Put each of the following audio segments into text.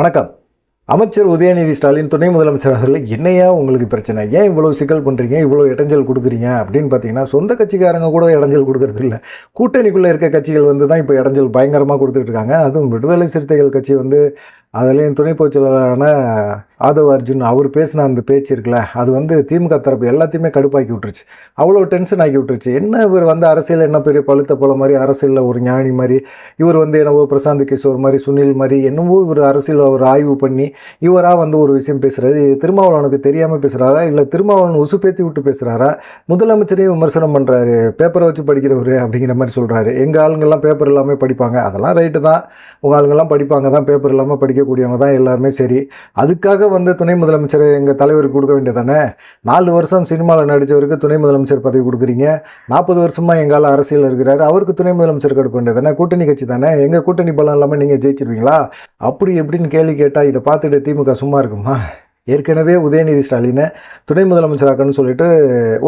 வணக்கம். அமைச்சர் உதயநிதி ஸ்டாலின் துணை முதலமைச்சர் அவர்கள் என்னையா உங்களுக்கு பிரச்சனை? ஏன் இவ்வளோ சிக்கல் பண்ணுறீங்க இவ்வளோ இடைஞ்சல் கொடுக்குறீங்க? அப்படின்னு பார்த்தீங்கன்னா சொந்த கட்சிக்காரங்க கூட இடைஞ்சல் கொடுக்கறது இல்லை. கூட்டணிக்குள்ளே இருக்க கட்சிகள் வந்து தான் இப்போ இடைஞ்சல் பயங்கரமாக கொடுத்துட்ருக்காங்க அதுவும் விடுதலை சிறுத்தைகள் கட்சி வந்து அதுலேயும் துணை பொதுச்செயலாளரான ஆதவ அர்ஜுன் அவர் பேசின அந்த பேச்சு இருக்குல்ல அது வந்து திமுக தரப்பு எல்லாத்தையுமே கடுப்பாக்கி விட்டுருச்சு. அவ்வளோ டென்ஷன் ஆக்கி விட்டுருச்சு. என்ன இவர் வந்து அரசியல் என்ன பெரிய பழுத்த போல மாதிரி அரசியலில் ஒரு ஞானி மாதிரி இவர் வந்து என்னவோ பிரசாந்த் கிஷோர் மாதிரி சுனில் மாதிரி என்னவோ இவர் அரசியல் அவர் ஆய்வு பண்ணி இவராக வந்து ஒரு விஷயம் பேசுகிறது திருமாவளவனுக்கு தெரியாமல் பேசுகிறாரா இல்லை திருமாவளவன் உசுப்பேத்தி விட்டு பேசுகிறாரா முதலமைச்சரையும் விமர்சனம் பண்ணுறாரு பேப்பரை வச்சு படிக்கிறவர் அப்படிங்கிற மாதிரி சொல்கிறாரு எங்கள் ஆளுங்கெல்லாம் பேப்பர் இல்லாமல் படிப்பாங்க. அதெல்லாம் ரைட்டு தான். உங்கள் ஆளுங்கெல்லாம் படிப்பாங்க தான் பேப்பர் இல்லாமல் படிக்கக்கூடியவங்க தான் எல்லாருமே சரி. அதுக்காக வந்து துணை முதலமைச்சர் எங்கள் தலைவருக்கு கொடுக்க வேண்டியதானே நாலு வருஷம் சினிமாவில் நடித்தவருக்கு துணை முதலமைச்சர் பதவி கொடுக்குறீங்க. நாற்பது வருஷமாக எங்கால் அரசியல் இருக்கிறாரு. அவருக்கு துணை முதலமைச்சர் கொடுக்க வேண்டியதானே கூட்டணி கட்சி தானே? எங்கள் கூட்டணி பலம் இல்லாமல் நீங்கள் ஜெயிச்சிருவீங்களா? அப்படி எப்படின்னு கேள்வி கேட்டால் இதை பார்த்துட்டு திமுக சும்மா இருக்குமா? ஏற்கனவே உதயநிதி ஸ்டாலினை துணை முதலமைச்சராக்கணும்னு சொல்லிட்டு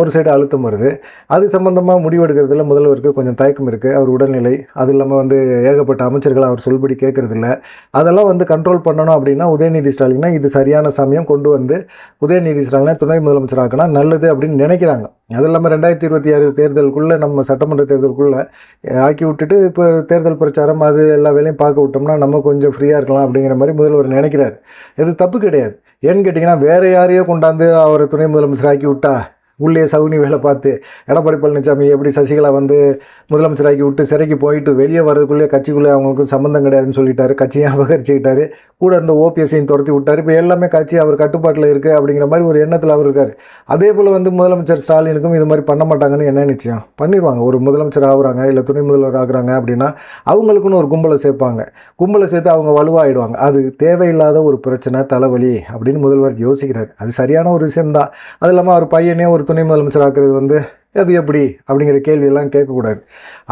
ஒரு சைடு அழுத்தம் வருது. அது சம்மந்தமாக முடிவெடுக்கிறதுல முதல்வருக்கு கொஞ்சம் தயக்கம் இருக்குது அவர் உடல்நிலை அது இல்லாமல் வந்து ஏகப்பட்ட அமைச்சர்கள் அவர் சொல்படி கேட்குறதில்ல அதெல்லாம் வந்து கண்ட்ரோல் பண்ணணும் அப்படின்னா உதயநிதி ஸ்டாலினை இது சரியான சமயம் கொண்டு வந்து உதயநிதி ஸ்டாலினை துணை முதலமைச்சராக்கினா நல்லது அப்படின்னு நினைக்கிறாங்க. அது இல்லாமல் ரெண்டாயிரத்தி இருபத்தி ஆறு தேர்தலுக்குள்ளே நம்ம சட்டமன்ற தேர்தலுக்குள்ளே ஆக்கி விட்டுட்டு இப்போ தேர்தல் பிரச்சாரம் அது எல்லா வேலையும் பார்க்க விட்டோம்னா நம்ம கொஞ்சம் ஃப்ரீயாக இருக்கலாம் அப்படிங்கிற மாதிரி முதல்வர் நினைக்கிறார். இது தப்பு கிடையாது. ஏன்னு கேட்டிங்கன்னா வேறு யாரையோ கொண்டாந்து அவர் துணை முதலமைச்சர் ஆக்கி விட்டா உள்ளே சகுனி வேலை பார்த்து எடப்பாடி பழனிசாமி எப்படி சசிகலா வந்து முதலமைச்சராக்கி விட்டு சிறைக்கு போயிட்டு வெளியே வர்றதுக்குள்ளே கட்சிக்குள்ளே அவங்களுக்கு சம்மந்தம் கிடையாதுன்னு சொல்லிட்டாரு. கட்சியை அபகரிச்சுக்கிட்டாரு. கூட இருந்த ஓபிஎஸ்ஸையும் துரத்தி விட்டார். இப்போ எல்லாமே கட்சி அவர் கட்டுப்பாட்டில் இருக்குது அப்படிங்கிற மாதிரி ஒரு எண்ணத்தில் அவர் இருக்கார். அதே போல் வந்து முதலமைச்சர் ஸ்டாலினுக்கும் இது மாதிரி பண்ண மாட்டாங்கன்னு என்ன நிச்சயம்? பண்ணிடுவாங்க ஒரு முதலமைச்சர் ஆகுறாங்க இல்லை துணை முதல்வர் ஆகுறாங்க அப்படின்னா அவங்களுக்குன்னு ஒரு கும்பலை சேர்ப்பாங்க. கும்பலை சேர்த்து அவங்க வலுவாகிடுவாங்க அது தேவையில்லாத ஒரு பிரச்சனை தலைவலி அப்படின்னு முதல்வர் யோசிக்கிறார். அது சரியான ஒரு விஷயம்தான். அது இல்லாமல் அவர் பையனே ஒரு துணை முதலமைச்சர் ஆக்குறது வந்து அது எப்படி? அப்படிங்கிற கேள்வியெல்லாம் கேட்கக்கூடாது.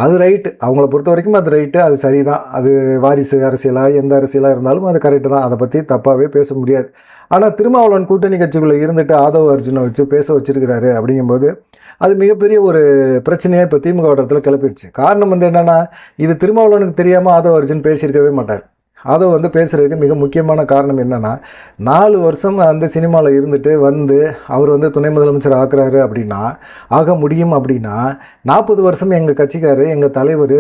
அது ரைட்டு அவங்கள பொறுத்த வரைக்கும் அது ரைட்டு அது சரி தான் அது வாரிசு அரசியலாக எந்த அரசியலாக இருந்தாலும் அது கரெக்டு தான். அதை பற்றி தப்பாகவே பேச முடியாது. ஆனால் திருமாவளவன் கூட்டணி கட்சிக்குள்ளே இருந்துட்டு ஆதவ அர்ஜுனை வச்சு பேச வச்சிருக்கிறாரு அப்படிங்கும்போது அது மிகப்பெரிய ஒரு பிரச்சனையாக இப்போ திமுக வட்டத்தில் கிளப்பிருச்சு காரணம் வந்து என்னென்னா இது திருமாவளவனுக்கு தெரியாமல் ஆதவ அர்ஜுன் பேசியிருக்கவே மாட்டார். அதை வந்து பேசுகிறதுக்கு மிக முக்கியமான காரணம் என்னென்னா நாலு வருஷம் அந்த சினிமாவில் இருந்துட்டு வந்து அவர் வந்து துணை முதலமைச்சர் ஆக்குறாரு அப்படின்னா ஆக முடியும் அப்படின்னா நாற்பது வருஷம் எங்கள் கட்சிக்காரர் எங்கள் தலைவர்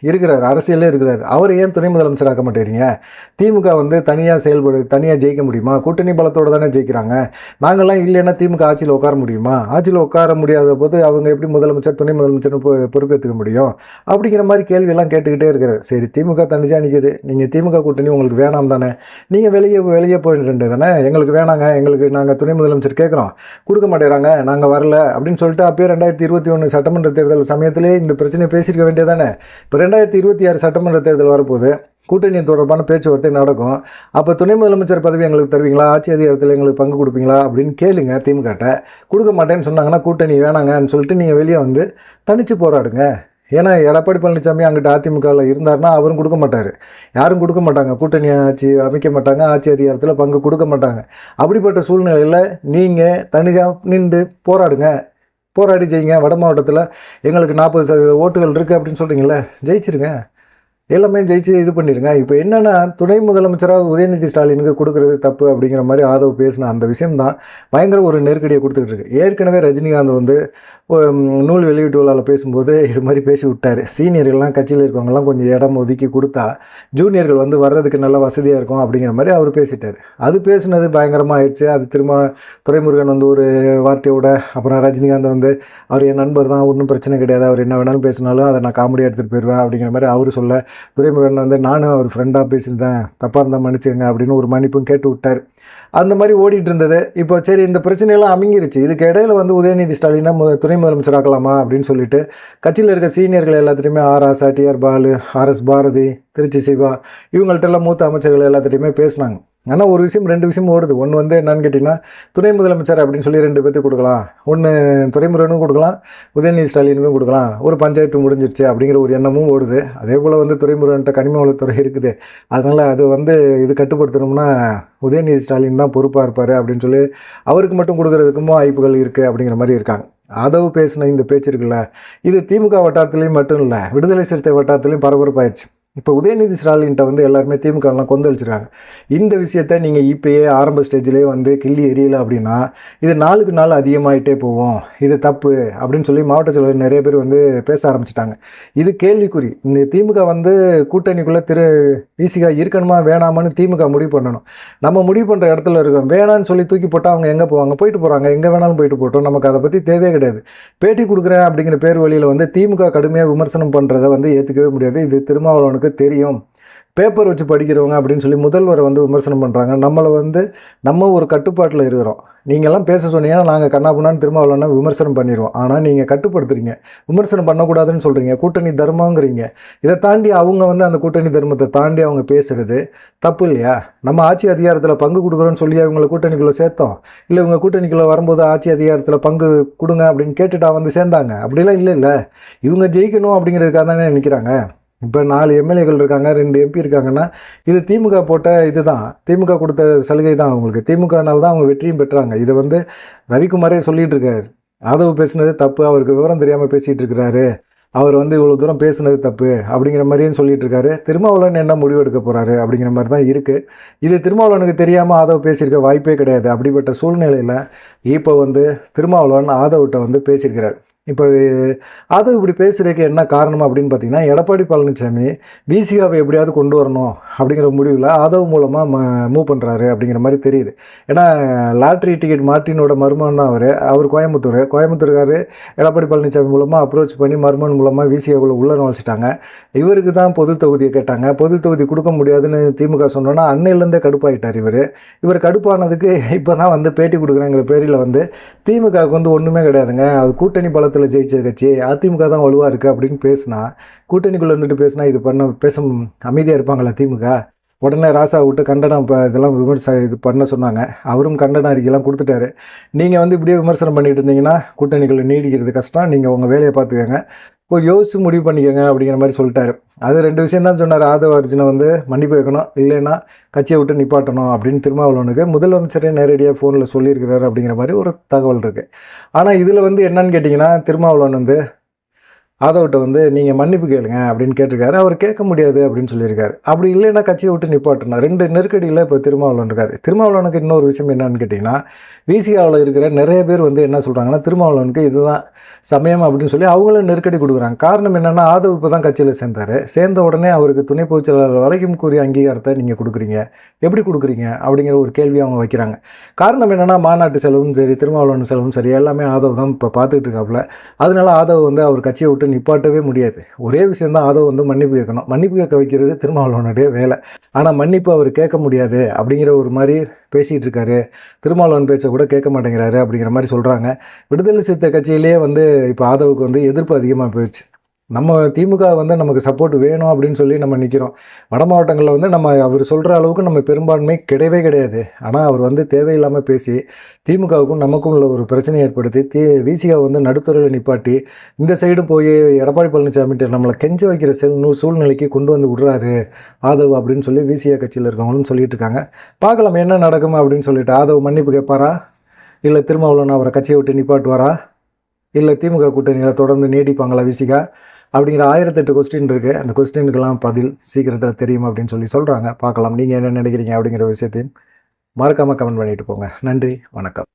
இருக்கிறார் அரசியலே இருக்கிறார். அவர் ஏன் துணை முதலமைச்சர் ஆக்க மாட்டேறீங்க? திமுக வந்து தனியாக செயல்படு தனியாக ஜெயிக்க முடியுமா? கூட்டணி பலத்தோடு தானே ஜெயிக்கிறாங்க. நாங்கள்லாம் இல்லைன்னா திமுக ஆட்சியில் உட்கார முடியுமா? ஆட்சியில் உட்கார முடியாத போது அவங்க எப்படி முதலமைச்சர் துணை முதலமைச்சர்னு பொ- பொறுப்பேற்றுக்க முடியும்? அப்படிங்கிற மாதிரி கேள்வியெல்லாம் கேட்டுக்கிட்டே இருக்கிறார். சரி திமுக தனிச்சா நிற்கிது நீங்கள் திமுக கூட்டணி உங்களுக்கு வேணாம் தானே? நீங்கள் வெளியே வெளியே போயிட்டு தானே? எங்களுக்கு வேணாங்க. எங்களுக்கு நாங்கள் துணை முதலமைச்சர் கேட்குறோம். கொடுக்க மாட்டேறாங்க. நாங்கள் வரல. அப்படின்னு சொல்லிட்டு அப்போயே ரெண்டாயிரத்தி இருபத்தி ஒன்று சட்டமன்ற தேர்தல் சமயத்திலே இந்த பிரச்சனையை பேசியிருக்க வேண்டியதானே இப்போ ரெண்டாயிரத்தி இருபத்தி ஆறு சட்டமன்ற தேர்தல் வரப்போகுது. கூட்டணி தொடர்பான பேச்சுவார்த்தை நடக்கும். அப்போ துணை முதலமைச்சர் பதவி எங்களுக்கு தருவீங்களா? ஆட்சி அதிகாரத்தில் எங்களுக்கு பங்கு கொடுப்பீங்களா? அப்படின்னு கேளுங்க திமுகட்ட. கொடுக்க மாட்டேன்னு சொன்னாங்கன்னா கூட்டணி வேணாங்கன்னு சொல்லிட்டு நீங்கள் வெளியே வந்து தனித்து போராடுங்க. ஏன்னா எடப்பாடி பழனிசாமி அங்கிட்ட அதிமுகவில் இருந்தாருன்னா அவரும் கொடுக்க மாட்டார். யாரும் கொடுக்க மாட்டாங்க. கூட்டணி ஆட்சி அமைக்க மாட்டாங்க. ஆட்சி அதிகாரத்தில் பங்கு கொடுக்க மாட்டாங்க. அப்படிப்பட்ட சூழ்நிலையில் நீங்கள் தனியாக நின்று போராடுங்க. போராடி ஜெயிங்க. வட மாவட்டத்தில் எங்களுக்கு நாற்பது சதவீத ஓட்டுகள் இருக்குது அப்படின்னு சொல்கிறீங்களே ஜெயிச்சிருங்க. எல்லாமே ஜெயிச்சு இது பண்ணிடுங்க இப்போ என்னென்னா துணை முதலமைச்சராக உதயநிதி ஸ்டாலினுக்கு கொடுக்குறது தப்பு அப்படிங்கிற மாதிரி ஆதவ் பேசின அந்த விஷயம்தான் பயங்கர ஒரு நெருக்கடியை கொடுத்துட்டு இருக்கு. ஏற்கனவே ரஜினிகாந்த் வந்து நூல் வெளியீட்டு விழாவில் பேசும்போது இது மாதிரி பேசி விட்டார். சீனியர்கள்லாம் கட்சியில் இருக்கவங்கலாம் கொஞ்சம் இடம் ஒதுக்கி கொடுத்தா ஜூனியர்கள் வந்து வர்றதுக்கு நல்ல வசதியாக இருக்கும் அப்படிங்கிற மாதிரி அவர் பேசிட்டார். அது பேசினது பயங்கரமாக ஆயிடுச்சு. அது திரும்ப துரைமுருகன் வந்து ஒரு வார்த்தையோட அப்புறம் ரஜினிகாந்த் வந்து அவர் என் நண்பர் தான் ஒன்றும் பிரச்சனை கிடையாது. அவர் என்ன வேணாலும் பேசினாலும் அதை நான் காமெடியாக எடுத்துகிட்டு போயிடுவேன் அப்படிங்கிற மாதிரி அவர் சொல்ல துரைமுருகன் வந்து நானும் அவர் ஃப்ரெண்டாக பேசியிருந்தேன். தப்பாக இருந்தால் மன்னிச்சுங்க அப்படின்னு ஒரு மன்னிப்பும் கேட்டு விட்டார். அந்த மாதிரி ஓடிட்டு இருந்தது. இப்போ சரி இந்த பிரச்சனையெல்லாம் அமைங்கிருச்சு. இதுக்கு இடையில வந்து உதயநிதி ஸ்டாலினை மு துணை முதலமைச்சராக்கலாமா அப்படின்னு சொல்லிட்டு கட்சியில் இருக்க சீனியர்கள் எல்லாத்திலையுமே ஆர் ஆசா T R Baalu R S Bharathi Trichy Siva இவங்கள்ட்ட எல்லாம் மூத்த அமைச்சர்கள் எல்லாத்திட்டையுமே பேசினாங்க. ஆனால் ஒரு விஷயம் ரெண்டு விஷயம் ஓடுது. ஒன்று வந்து என்னன்னு கேட்டிங்கன்னா துணை முதலமைச்சர் அப்படின்னு சொல்லி ரெண்டு பேர்த்து கொடுக்கலாம். ஒன்று துரைமுருகனுக்கும் கொடுக்கலாம் உதயநிதி ஸ்டாலினுக்கும் கொடுக்கலாம். ஒரு பஞ்சாயத்து முடிஞ்சிருச்சு அப்படிங்கிற ஒரு எண்ணமும் ஓடுது. அதே போல் வந்து துறைமுருகன்ட்ட கனிம வளத்துறை இருக்குது. அதனால் அது வந்து இது கட்டுப்படுத்தணும்னா உதயநிதி ஸ்டாலின் தான் பொறுப்பாக இருப்பார் அப்படின்னு சொல்லி அவருக்கு மட்டும் கொடுக்கறதுக்கும் வாய்ப்புகள் இருக்குது அப்படிங்கிற மாதிரி இருக்காங்க. ஆதவ் பேசின இந்த பேச்சு இருக்குல்ல இது திமுக வட்டாரத்துலேயும் மட்டும் இல்லை விடுதலை சிறுத்தை வட்டாரத்துலேயும் பரபரப்பாயிடுச்சு. இப்போ உதயநிதி ஸ்டாலின்கிட்ட வந்து எல்லாருமே திமுகலாம் கொந்தளிச்சிருக்காங்க. இந்த விஷயத்த நீங்கள் இப்பயே ஆரம்ப ஸ்டேஜ்லேயே வந்து கிள்ளி எரியலை அப்படின்னா இது நாளுக்கு நாள் அதிகமாகிட்டே போவோம் இது தப்பு அப்படின்னு சொல்லி மாவட்ட செயலர் நிறைய பேர் வந்து பேச ஆரம்பிச்சிட்டாங்க. இது கேள்விக்குறி. இந்த திமுக வந்து கூட்டணிக்குள்ளே திரு விசிகா இருக்கணுமா வேணாமான்னு திமுக முடிவு பண்ணணும். நம்ம முடிவு பண்ணுற இடத்துல இருக்கோம். வேணான்னு சொல்லி தூக்கி போட்டால் அவங்க எங்கே போவாங்க? போயிட்டு போகிறாங்க எங்கே வேணாலும் போயிட்டு போட்டோம். நமக்கு அதை பற்றி தேவையே கிடையாது. பேட்டி கொடுக்குறேன் அப்படிங்கிற பேர் வழியில் வந்து திமுக கடுமையாக விமர்சனம் பண்ணுறதை வந்து ஏற்றுக்கவே முடியாது. இது திருமாவளவனுக்கு தெரியும். பேப்பர் வச்சு படிக்கிறவங்க அப்படின்னு சொல்லி முதல்வரை வந்து விமர்சனம் பண்ணுறாங்க நம்மளை வந்து நம்ம ஒரு கட்டுப்பாட்டில் இருக்கிறோம். நீங்கள்லாம் பேச சொன்னீங்கன்னா நாங்கள் கண்ணாப்புனான்னு திரும்ப அவ்வளோனா விமர்சனம் பண்ணிடுவோம் ஆனால் நீங்கள் கட்டுப்படுத்துறீங்க. விமர்சனம் பண்ணக்கூடாதுன்னு சொல்கிறீங்க கூட்டணி தர்மங்கிறீங்க. இதை தாண்டி அவங்க வந்து அந்த கூட்டணி தர்மத்தை தாண்டி அவங்க பேசுகிறது தப்பு இல்லையா? நம்ம ஆட்சி அதிகாரத்தில் பங்கு கொடுக்குறோன்னு சொல்லி அவங்கள கூட்டணிக்குள்ளே சேர்த்தோம். இல்லை இவங்க கூட்டணிக்குள்ளே வரும்போது ஆட்சி அதிகாரத்தில் பங்கு கொடுங்க அப்படின்னு கேட்டுட்டா வந்து சேர்ந்தாங்க. அப்படிலாம் இல்லை இல்லை இவங்க ஜெயிக்கணும் அப்படிங்கிறதுக்காக தானே நினைக்கிறாங்க. இப்போ நாலு எம்எல்ஏக்கள் இருக்காங்க ரெண்டு எம்பி இருக்காங்கன்னா இது திமுக போட்ட இது தான் திமுக கொடுத்த சலுகை தான் அவங்களுக்கு. திமுகனால தான் அவங்க வெற்றியும் பெற்றாங்க. இதை வந்து ரவிக்குமாரே சொல்லிகிட்டு இருக்காரு. ஆதவ் பேசுனது தப்பு. அவருக்கு விவரம் தெரியாமல் பேசிகிட்டு இருக்கிறாரு. அவர் வந்து இவ்வளோ தூரம் பேசுனது தப்பு அப்படிங்கிற மாதிரியும் சொல்லிட்டு இருக்காரு. திருமாவளவன் என்ன முடிவு எடுக்க போகிறாரு அப்படிங்கிற மாதிரி தான் இருக்குது இது திருமாவளவனுக்கு தெரியாமல் ஆதவ் பேசியிருக்க வாய்ப்பே கிடையாது. அப்படிப்பட்ட சூழ்நிலையில் இப்போ வந்து திருமாவளவன் ஆதவ்கிட்ட வந்து பேசியிருக்கிறார். இப்போ ஆதவ் இப்படி பேசுகிறதுக்கு என்ன காரணம் அப்படின்னு பார்த்தீங்கன்னா எடப்பாடி பழனிசாமி விசிகாவை எப்படியாவது கொண்டு வரணும் அப்படிங்கிற முடிவில் ஆதவ் மூலமாக ம மூவ் பண்ணுறாரு அப்படிங்கிற மாதிரி தெரியுது. ஏன்னா லாட்ரி டிக்கெட் மார்ட்டினோட மருமகன் தான் அவர் அவர் கோயம்புத்தூர். கோயம்புத்தூர்காரு எடப்பாடி பழனிசாமி மூலமாக அப்ரோச் பண்ணி மருமன் மூலமாக விசிகாவில் உள்ள நுழைச்சிட்டாங்க. இவருக்கு தான் பொது தொகுதியை கேட்டாங்க. பொது தொகுதி கொடுக்க முடியாதுன்னு திமுக சொன்னோன்னா அன்னையிலேருந்தே கடுப்பாயிட்டார் இவர். இவர் கடுப்பானதுக்கு இப்போ தான் வந்து பேட்டி கொடுக்குறேங்கிற பேரில் வந்து திமுகவுக்கு வந்து ஒன்றுமே கிடையாதுங்க. அது கூட்டணி பலத்தில் ஜெயிச்ச கட்சி. அதிமுக தான் வலுவாக இருக்குது அப்படின்னு பேசினா கூட்டணிக்குள்ளே இருந்துட்டு பேசினா இது பண்ண பேச அமைதியாக இருப்பாங்களா திமுக? உடனே ராசா விட்டு கண்டனம் இப்போ இதெல்லாம் விமர்ச இது பண்ண சொன்னாங்க. அவரும் கண்டன அறிக்கைலாம் கொடுத்துட்டாரு. நீங்கள் வந்து இப்படியே விமர்சனம் பண்ணிட்டு இருந்தீங்கன்னா கூட்டணிகளை நீடிக்கிறது கஷ்டம். நீங்கள் உங்கள் வேலையை பார்த்துக்கோங்க. இப்போ யோசிச்சு முடிவு பண்ணிக்கோங்க அப்படிங்கிற மாதிரி சொல்லிட்டாரு. அது ரெண்டு விஷயம் தான் சொன்னார். ஆதவ அர்ஜுனை வந்து மன்னிப்பு வைக்கணும் இல்லைன்னா கட்சியை விட்டு நிப்பாட்டணும் அப்படின்னு திருமாவளவனுக்கு முதலமைச்சரே நேரடியாக ஃபோனில் சொல்லியிருக்கிறாரு அப்படிங்கிற மாதிரி ஒரு தகவல் இருக்குது ஆனால் இதில் வந்து என்னன்னு கேட்டிங்கன்னா திருமாவளவன் வந்து ஆதவ்கிட்ட வந்து நீங்கள் மன்னிப்பு கேளுங்க அப்படின்னு கேட்டிருக்காரு. அவர் கேட்க முடியாது அப்படின்னு சொல்லியிருக்காரு. அப்படி இல்லைன்னா கட்சியை விட்டு நிப்பாட்டணும் ரெண்டு நெருக்கடியில் இப்போ திருமாவளவன் இருக்காரு திருமாவளவனுக்கு இன்னொரு விஷயம் என்னன்னு கேட்டிங்கன்னா விசிகாவில் இருக்கிற நிறைய பேர் வந்து என்ன சொல்கிறாங்கன்னா திருமாவளவனுக்கு இதுதான் சமயம் அப்படின்னு சொல்லி அவங்களும் நெருக்கடி கொடுக்குறாங்க. காரணம் என்னென்னா ஆதவ் இப்போ தான் கட்சியில் சேர்ந்தார். சேர்ந்த உடனே அவருக்கு துணை பொதுச்செயலாளர் வரைக்கும் கூறிய அங்கீகாரத்தை நீங்கள் கொடுக்குறீங்க. எப்படி கொடுக்குறீங்க? அப்படிங்கிற ஒரு கேள்வி அவங்க வைக்கிறாங்க. காரணம் என்னென்னா மாநாட்டு செலவும் சரி திருமாவளவன் செலவும் சரி எல்லாமே ஆதவ் தான் இப்போ பார்த்துக்கிட்டு இருக்காப்புல. அதனால ஆதவ் வந்து அவர் கட்சியை விட்டு நிப்பாட்டவே முடியாது. ஒரே விஷயந்தான் ஆதவ் வந்து மன்னிப்பு கேட்கணும். மன்னிப்பு கேட்க வைக்கிறது திருமாவளவனுடைய வேலை. ஆனால் மன்னிப்பு அவர் கேட்க முடியாது அப்படிங்கிற ஒரு மாதிரி பேசிகிட்டு இருக்காரு. திருமாவளவன் பேச்சை கூட கேட்க மாட்டேங்கிறாரு அப்படிங்கிற மாதிரி சொல்கிறாங்க விடுதலை சிறுத்தை கட்சியிலேயே வந்து இப்போ ஆதவுக்கு வந்து எதிர்ப்பு அதிகமாக போயிடுச்சு. நம்ம திமுக வந்து நமக்கு சப்போர்ட் வேணும் அப்படின்னு சொல்லி நம்ம நிற்கிறோம் வட மாவட்டங்களில் வந்து நம்ம அவர் சொல்கிற அளவுக்கு நம்ம பெரும்பான்மை கிடையவே கிடையாது. ஆனால் அவர் வந்து தேவையில்லாமல் பேசி திமுகவுக்கும் நமக்கும் உள்ள ஒரு பிரச்சனை ஏற்படுத்தி தி விசிகா வந்து நடுத்துறையில் நிப்பாட்டி இந்த சைடும் போய் எடப்பாடி பழனிசாமிகிட்ட நம்மளை கெஞ்ச வைக்கிற செல் சூழ்நிலைக்கு கொண்டு வந்து விடுறாரு. ஆதவ் அப்படின்னு சொல்லி விசிகா கட்சியில் இருக்கவங்களும் சொல்லிட்டு இருக்காங்க. பார்க்கலாம் என்ன நடக்கும் அப்படின்னு சொல்லிட்டு ஆதவ் மன்னிப்பு கேட்பாரா? இல்லை திருமாவளவன் அவரை கட்சியை விட்டு நிப்பாட்டுவாரா? இல்லை திமுக கூட்டணியில் தொடர்ந்து நீடிப்பாங்களா விசிகா அப்படிங்கிற ஆயிரத்தெட்டு கொஸ்டின் இருக்குது அந்த கொஸ்டினுக்கெல்லாம் பதில் சீக்கிரத்தில் தெரியும் அப்படின்னு சொல்லி சொல்கிறாங்க பார்க்கலாம். நீங்கள் என்ன நினைக்கிறீங்க அப்படிங்கிற விஷயத்தையும் மறக்காமல் கமெண்ட் பண்ணிட்டு போங்க. நன்றி. வணக்கம்.